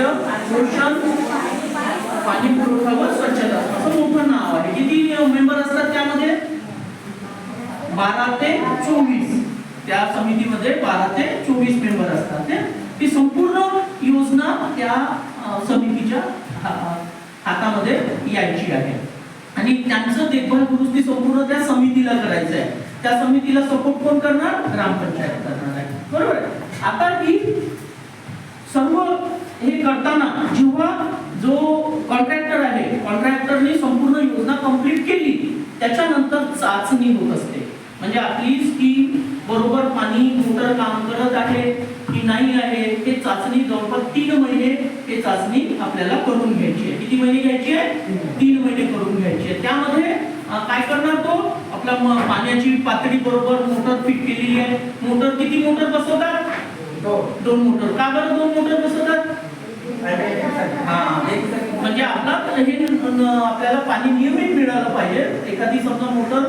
आरोग्य पोषण पाणी पुरवठा व स्वच्छता. असं मोठं नाव आहे. किती मेंबर असतात त्यामध्ये? बारा ते चोवीस. त्या समितीमध्ये बारा ते चोवीस मेंबर असतात ते ती संपूर्ण योजना त्या समितीच्या हातामध्ये यायची आहे. आणि त्यांचं देखभाल दुरुस्ती संपूर्ण त्या समितीला करायचं आहे त्या समितीला सपोर्ट कोण करणार? ग्रामपंचायत करणार आहे बरोबर आहे? आता ही सर्व हे करताना जेव्हा जो कॉन्ट्रॅक्टर आहे कॉन्ट्रॅक्टरने संपूर्ण योजना कंप्लीट केली त्याच्यानंतर चाचणी होत असते. म्हणजे आपली स्कीम बरोबर पाणी मोटर काम करत आहे की नाही आहे हे चाचणी जवळपास तीन महिने हे चाचणी आपल्याला करून घ्यायची आहे. किती महिने घ्यायची आहे? तीन महिने करून घ्यायची आहे. त्यामध्ये काय करणार तो? आपला पाण्याची पातळी बरोबर मोटर फिट केलेली आहे. मोटर किती मोटर बसवतात? दोन मोटर. का बरं दोन मोटर बसवतात हा म्हणजे आपला हे आपल्याला पाणी नियमित मिळालं पाहिजे. एखादी समजा मोटर